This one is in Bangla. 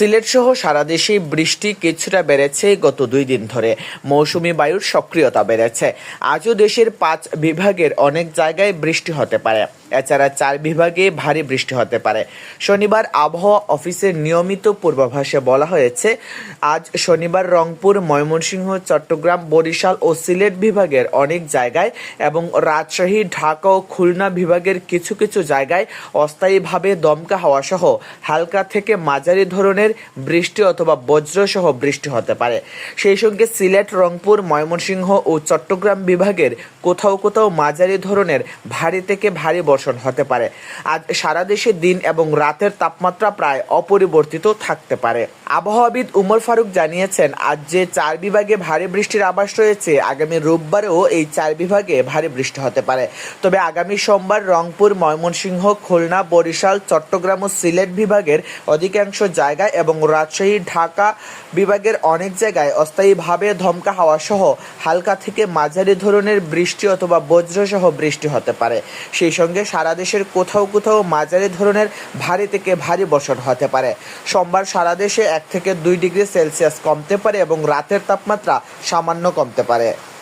সিলেট সহ সারা দেশে বৃষ্টি কিছুটা বেড়েছে গত দুই দিন ধরে। মৌসুমি বায়ুর সক্রিয়তা বেড়েছে। আজও দেশের পাঁচ বিভাগের অনেক জায়গায় বৃষ্টি হতে পারে। এছাড়া চার বিভাগে ভারী বৃষ্টি হতে পারে। শনিবার আবহাওয়া অফিসের নিয়মিত পূর্বাভাসে বলা হয়েছে, আজ শনিবার রংপুর, ময়মনসিংহ, চট্টগ্রাম, বরিশাল ও সিলেট বিভাগের অনেক জায়গায় এবং রাজশাহী, ঢাকা ও খুলনা বিভাগের কিছু কিছু জায়গায় অস্থায়ীভাবে দমকা হাওয়া সহ হালকা থেকে মাঝারি ধরনের বৃষ্টি অথবা বজ্রসহ বৃষ্টি হতে পারে। সেই সঙ্গে সিলেট, রংপুর, ময়মনসিংহ ও চট্টগ্রাম বিভাগের কোথাও কোথাও মাঝারি ধরনের ভারী থেকে ভারী বর্ষণ হতে পারে। আজ সারা দেশে দিন এবং রাতের তাপমাত্রা প্রায় অপরিবর্তিত থাকতে পারে। আবহাওয়াবিদ উমর ফারুক জানিয়েছেন, আজ যে চার বিভাগে ভারী বৃষ্টির আভাস রয়েছে, আগামী রোববারেও এই চার বিভাগে ভারী বৃষ্টি হতে পারে। তবে আগামী সোমবার রংপুর, ময়মনসিংহ, খুলনা, বরিশাল, চট্টগ্রাম ও সিলেট বিভাগের অধিকাংশ জায়গায় এবং রাজশাহী, ঢাকা বিভাগের অনেক জায়গায় অস্থায়ীভাবে ধমকা হাওয়া সহ হালকা থেকে মাঝারি ধরনের বৃষ্টি অথবা বজ্রসহ বৃষ্টি হতে পারে। সেই সঙ্গে সারা দেশের কোথাও কোথাও মাঝারি ধরনের ভারী থেকে ভারী বর্ষণ হতে পারে। সোমবার সারা দেশে এক থেকে দুই ডিগ্রি সেলসিয়াস কমতে পারে এবং রাতের তাপমাত্রা সামান্য কমতে পারে।